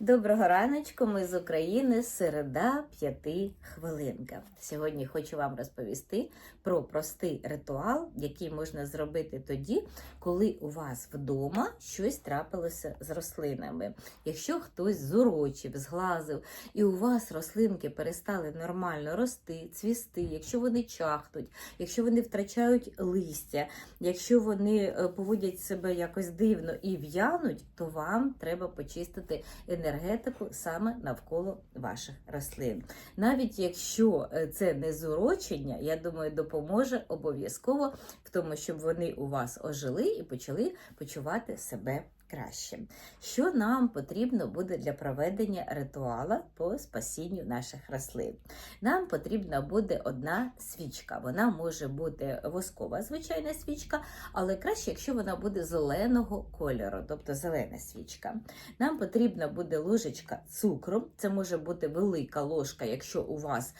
Доброго раночку, ми з України, середа, п'яти хвилинка. Сьогодні хочу вам розповісти про простий ритуал, який можна зробити тоді, коли у вас вдома щось трапилося з рослинами. Якщо хтось зурочив, зглазив, і у вас рослинки перестали нормально рости, цвісти, якщо вони чахнуть, якщо вони втрачають листя, якщо вони е, поводять себе якось дивно і в'януть, то вам треба почистити енергетику саме навколо ваших рослин. Навіть якщо е, це не зурочення, я думаю, допоможе обов'язково в тому, щоб вони у вас ожили і почали почувати себе краще. Що нам потрібно буде для проведення ритуала по спасінню наших рослин? Нам потрібна буде одна свічка. Вона може бути воскова, звичайна свічка, але краще, якщо вона буде зеленого кольору, тобто зелена свічка. Нам потрібна буде ложечка цукру. Це може бути велика ложка, якщо у вас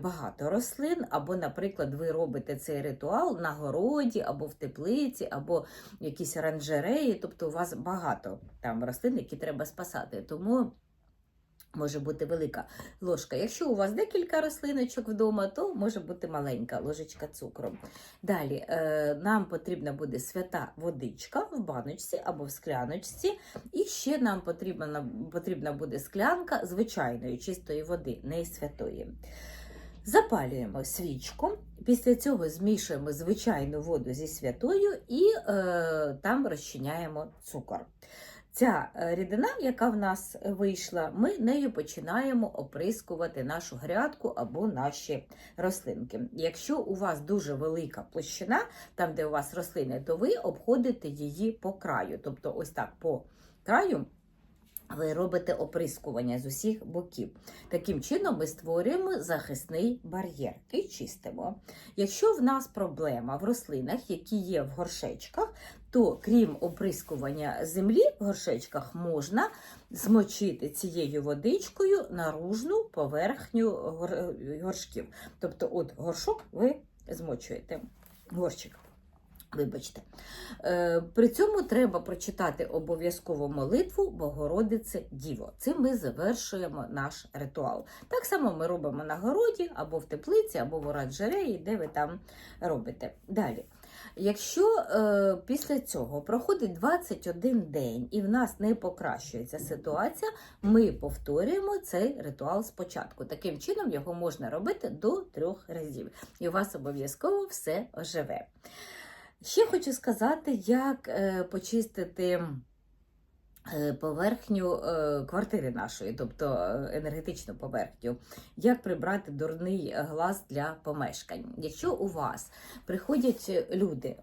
багато рослин, або, наприклад, ви робите цей ритуал на городі, або в теплиці, або якісь оранжереї, тобто у вас багато там рослин, які треба спасати. Тому може бути велика ложка. Якщо у вас декілька рослиночок вдома, то може бути маленька ложечка цукру. Далі е, нам потрібна буде свята водичка в баночці або в скляночці. І ще нам потрібна, потрібна буде склянка звичайної чистої води, не святої. Запалюємо свічку. Після цього змішуємо звичайну воду зі святою і е, там розчиняємо цукор. Ця е, рідина, яка в нас вийшла, ми нею починаємо оприскувати нашу грядку або наші рослинки. Якщо у вас дуже велика площина, там де у вас рослини, то ви обходите її по краю. Тобто, ось так по краю. Ви робите оприскування з усіх боків. Таким чином ми створюємо захисний бар'єр і чистимо. Якщо в нас проблема в рослинах, які є в горшечках, то крім оприскування землі в горшечках, можна змочити цією водичкою наружну поверхню горшків. Тобто, от горшок ви змочуєте. Горщик. Вибачте. Е, При цьому треба прочитати обов'язково молитву Богородице Діво. Цим ми завершуємо наш ритуал. Так само ми робимо на городі, або в теплиці, або в оранжереї, де ви там робите. Далі. Якщо е, після цього проходить 21 день і в нас не покращується ситуація, ми повторюємо цей ритуал спочатку. Таким чином його можна робити до трьох разів, і у вас обов'язково все оживе. Ще хочу сказати, як е, почистити е, поверхню е, квартири нашої, тобто енергетичну поверхню, як прибрати дурний глаз для помешкань. Якщо у вас приходять люди,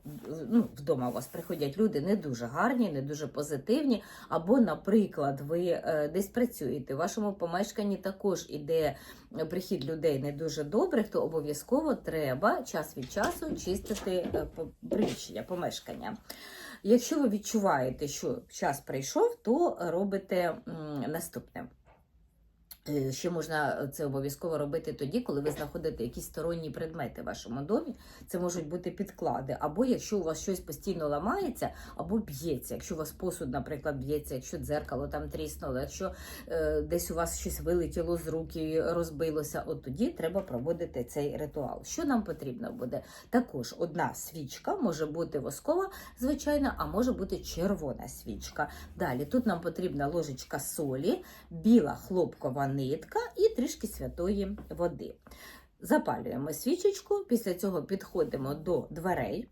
ну, вдома у вас приходять люди не дуже гарні, не дуже позитивні, або, наприклад, ви десь працюєте, в вашому помешканні також іде прихід людей не дуже добрих, то обов'язково треба час від часу чистити е, приміщення, помешкання. Якщо ви відчуваєте, що час прийшов, то робите наступне. Е, Ще можна це обов'язково робити тоді, коли ви знаходите якісь сторонні предмети в вашому домі. Це можуть бути підклади, або якщо у вас щось постійно ламається, або б'ється. Якщо у вас посуд, наприклад, б'ється, якщо дзеркало там тріснуло, якщо е, десь у вас щось вилетіло з рук і розбилося, от тоді треба проводити цей ритуал. Що нам потрібно буде? Також одна свічка може бути воскова, звичайно, а може бути червона свічка. Далі тут нам потрібна ложечка солі, біла хлопкова нитка і трішки святої води. Запалюємо свічечку, після цього підходимо до дверей.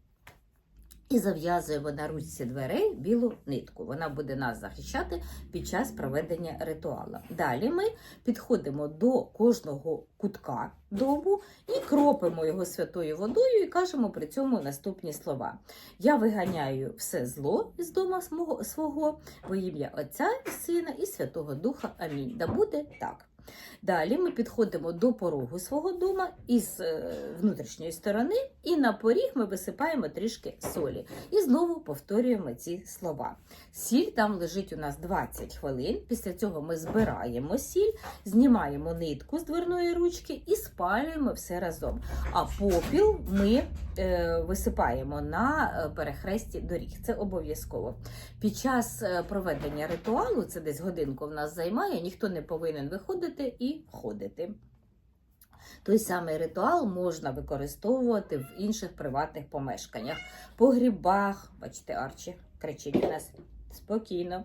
І зав'язуємо на ручці дверей білу нитку. Вона буде нас захищати під час проведення ритуалу. Далі ми підходимо до кожного кутка дому і кропимо його святою водою і кажемо при цьому наступні слова: Я виганяю все зло із дома свого во ім'я Отця і Сина і Святого Духа. Амінь. Да буде так. Далі ми підходимо до порогу свого дома із е, внутрішньої сторони, і на поріг ми висипаємо трішки солі. І знову повторюємо ці слова. Сіль там лежить у нас 20 хвилин. Після цього ми збираємо сіль, знімаємо нитку з дверної ручки і спалюємо все разом. А попіл ми е, висипаємо на е, перехресті доріг. Це обов'язково. Під час е, проведення ритуалу, це десь годинку в нас займає, ніхто не повинен виходити і ходити. Той самий ритуал можна використовувати в інших приватних помешканнях, погрібах, бачите, Арчі кричить у нас. Спокійно,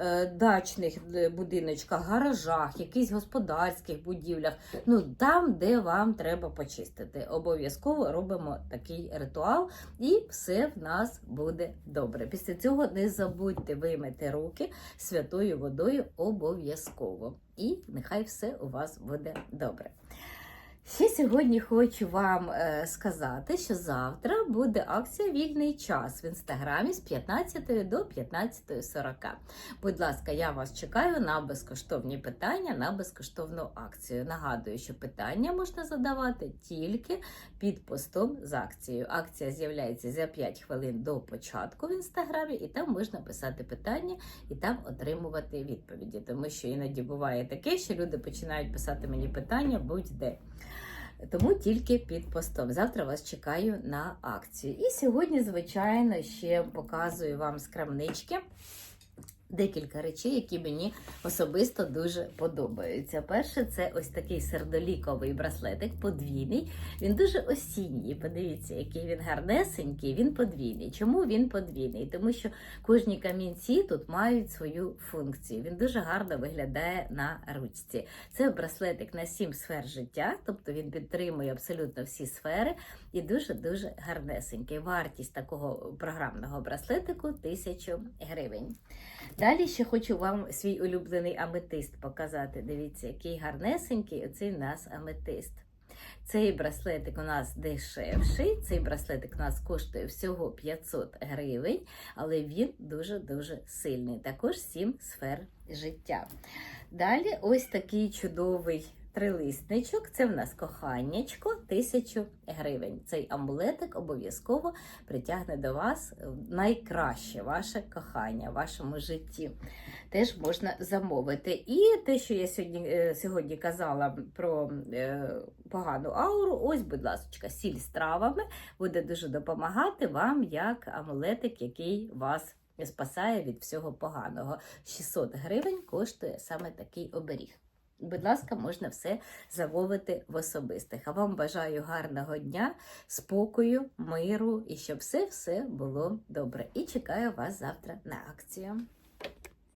Е, дачних е, будиночках, гаражах, якихось господарських будівлях, ну там, де вам треба почистити. Обов'язково робимо такий ритуал, і все в нас буде добре. Після цього не забудьте вимити руки святою водою обов'язково. І нехай все у вас буде добре. Ще сьогодні хочу вам е, сказати, що завтра буде акція Вільний час в інстаграмі з 15 до 15.40. Будь ласка, я вас чекаю на безкоштовні питання, на безкоштовну акцію. Нагадую, що питання можна задавати тільки під постом з акцією. Акція з'являється за 5 хвилин до початку в інстаграмі, і там можна писати питання і там отримувати відповіді. Тому що іноді буває таке, що люди починають писати мені питання будь-де. Тому тільки під постом. Завтра вас чекаю на акцію. І сьогодні, звичайно, ще показую вам з крамнички декілька речей, які мені особисто дуже подобаються. Перше, це ось такий сердоліковий браслетик, подвійний. Він дуже осінній. Подивіться, який він гарнесенький, він подвійний. Чому він подвійний? Тому що кожні камінці тут мають свою функцію. Він дуже гарно виглядає на ручці. Це браслетик на сім сфер життя, тобто він підтримує абсолютно всі сфери і дуже-дуже гарнесенький. Вартість такого програмного браслетику 1000 гривень. Далі ще хочу вам свій улюблений аметист показати. Дивіться, який гарнесенький оцей у нас аметист. Цей браслетик у нас дешевший. Цей браслетик у нас коштує всього 500 гривень, але він дуже-дуже сильний. Також 7 сфер життя. Далі ось такий чудовий трилисничок. Це в нас коханнячко, 1000 гривень. Цей амулетик обов'язково притягне до вас найкраще ваше кохання в вашому житті. Теж можна замовити. І те, що я сьогодні е, сьогодні казала про е, погану ауру, ось, будь ласка, сіль з травами буде дуже допомагати вам як амулетик, який вас спасає від всього поганого. 600 гривень коштує саме такий оберіг. Будь ласка, можна все замовити в особистих. А вам бажаю гарного дня, спокою, миру і щоб все-все було добре. І чекаю вас завтра на акцію.